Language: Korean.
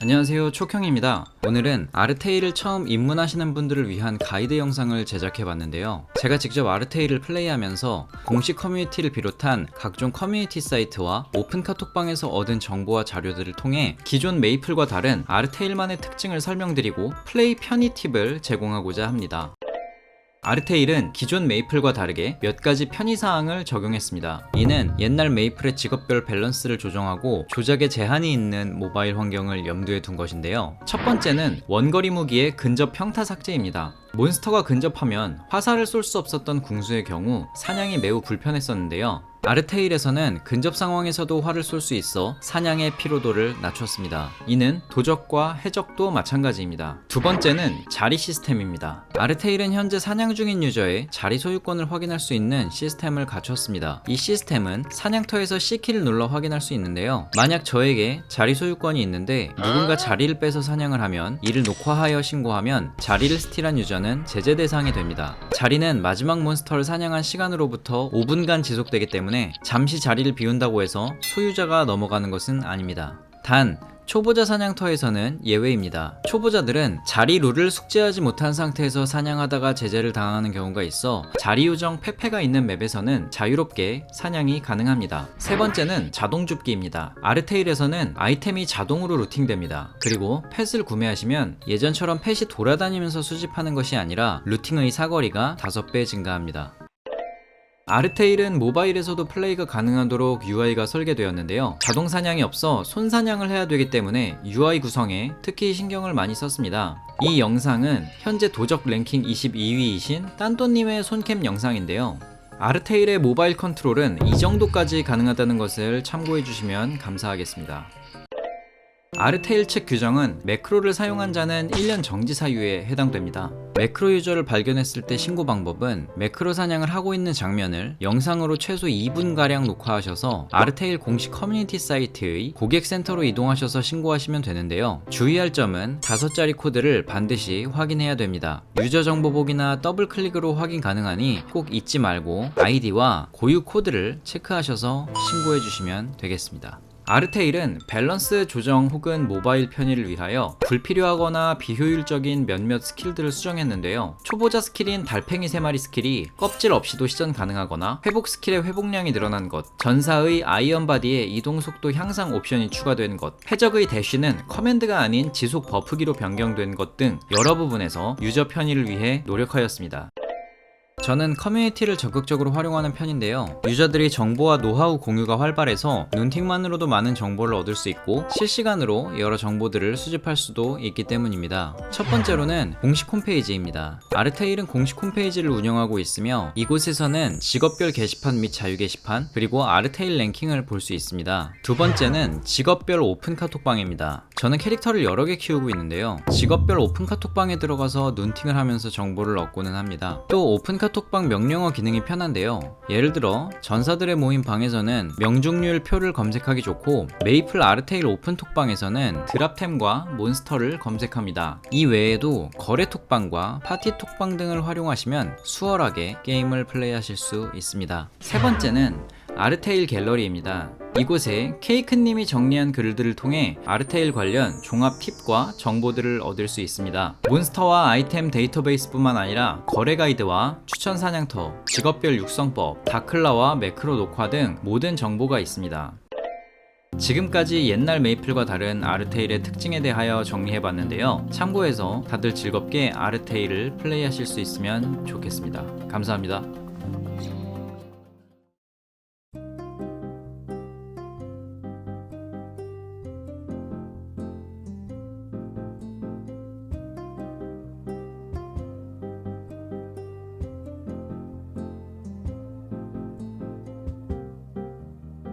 안녕하세요 촉형입니다. 오늘은 아르테일을 처음 입문하시는 분들을 위한 가이드 영상을 제작해 봤는데요. 제가 직접 아르테일을 플레이하면서 공식 커뮤니티를 비롯한 각종 커뮤니티 사이트와 오픈 카톡방에서 얻은 정보와 자료들을 통해 기존 메이플과 다른 아르테일만의 특징을 설명드리고 플레이 편의 팁을 제공하고자 합니다 아르테일은 기존 메이플과 다르게 몇 가지 편의사항을 적용했습니다. 이는 옛날 메이플의 직업별 밸런스를 조정하고 조작에 제한이 있는 모바일 환경을 염두에 둔 것인데요. 첫 번째는 원거리 무기의 근접 평타 삭제입니다. 몬스터가 근접하면 화살을 쏠 수 없었던 궁수의 경우 사냥이 매우 불편했었는데요. 아르테일에서는 근접 상황에서도 활을 쏠 수 있어 사냥의 피로도를 낮췄습니다. 이는 도적과 해적도 마찬가지입니다. 두 번째는 자리 시스템입니다. 아르테일은 현재 사냥 중인 유저의 자리 소유권을 확인할 수 있는 시스템을 갖췄습니다. 이 시스템은 사냥터에서 C키를 눌러 확인할 수 있는데요. 만약 저에게 자리 소유권이 있는데 누군가 자리를 빼서 사냥을 하면 이를 녹화하여 신고하면 자리를 스틸한 유저는 제재 대상이 됩니다. 자리는 마지막 몬스터를 사냥한 시간으로부터 5분간 지속되기 때문에 잠시 자리를 비운다고 해서 소유자가 넘어가는 것은 아닙니다. 단 초보자 사냥터에서는 예외입니다. 초보자들은 자리 룰을 숙지하지 못한 상태에서 사냥하다가 제재를 당하는 경우가 있어 자리 요정 페페가 있는 맵에서는 자유롭게 사냥이 가능합니다. 세 번째는 자동 줍기입니다. 아르테일에서는 아이템이 자동으로 루팅됩니다. 그리고 펫을 구매하시면 예전처럼 펫이 돌아다니면서 수집하는 것이 아니라 루팅의 사거리가 5배 증가합니다. 아르테일은 모바일에서도 플레이가 가능하도록 UI가 설계되었는데요. 자동 사냥이 없어 손 사냥을 해야 되기 때문에 UI 구성에 특히 신경을 많이 썼습니다. 이 영상은 현재 도적 랭킹 22위이신 딴또님의 손캠 영상인데요. 아르테일의 모바일 컨트롤은 이 정도까지 가능하다는 것을 참고해 주시면 감사하겠습니다. 아르테일 측 규정은 매크로를 사용한 자는 1년 정지 사유에 해당됩니다. 매크로 유저를 발견했을 때 신고 방법은 매크로 사냥을 하고 있는 장면을 영상으로 최소 2분가량 녹화하셔서 아르테일 공식 커뮤니티 사이트의 고객센터로 이동하셔서 신고하시면 되는데요. 주의할 점은 5자리 코드를 반드시 확인해야 됩니다. 유저 정보복이나 더블 클릭으로 확인 가능하니 꼭 잊지 말고 아이디와 고유 코드를 체크하셔서 신고해 주시면 되겠습니다. 아르테일은 밸런스 조정 혹은 모바일 편의를 위하여 불필요하거나 비효율적인 몇몇 스킬들을 수정했는데요. 초보자 스킬인 달팽이 3마리 스킬이 껍질 없이도 시전 가능하거나 회복 스킬의 회복량이 늘어난 것, 전사의 아이언 바디에 이동 속도 향상 옵션이 추가된 것, 해적의 대쉬는 커맨드가 아닌 지속 버프기로 변경된 것 등 여러 부분에서 유저 편의를 위해 노력하였습니다. 저는 커뮤니티를 적극적으로 활용하는 편인데요. 유저들이 정보와 노하우 공유가 활발해서 눈팅만으로도 많은 정보를 얻을 수 있고 실시간으로 여러 정보들을 수집할 수도 있기 때문입니다. 첫 번째로는 공식 홈페이지입니다. 아르테일은 공식 홈페이지를 운영하고 있으며 이곳에서는 직업별 게시판 및 자유 게시판 그리고 아르테일 랭킹을 볼 수 있습니다. 두 번째는 직업별 오픈 카톡방입니다. 저는 캐릭터를 여러 개 키우고 있는데요. 직업별 오픈 카톡방에 들어가서 눈팅을 하면서 정보를 얻고는 합니다. 또 오픈 카톡방 명령어 기능이 편한데요. 예를 들어 전사들의 모임 방에서는 명중률 표를 검색하기 좋고 메이플 아르테일 오픈 톡방에서는 드랍템과 몬스터를 검색합니다. 이 외에도 거래 톡방과 파티 톡방 등을 활용하시면 수월하게 게임을 플레이하실 수 있습니다. 세 번째는 아르테일 갤러리입니다. 이곳에 케이크님이 정리한 글들을 통해 아르테일 관련 종합 팁과 정보들을 얻을 수 있습니다. 몬스터와 아이템 데이터베이스뿐만 아니라 거래 가이드와 추천 사냥터, 직업별 육성법, 다클라와 매크로 녹화 등 모든 정보가 있습니다. 지금까지 옛날 메이플과 다른 아르테일의 특징에 대하여 정리해봤는데요. 참고해서 다들 즐겁게 아르테일을 플레이하실 수 있으면 좋겠습니다. 감사합니다.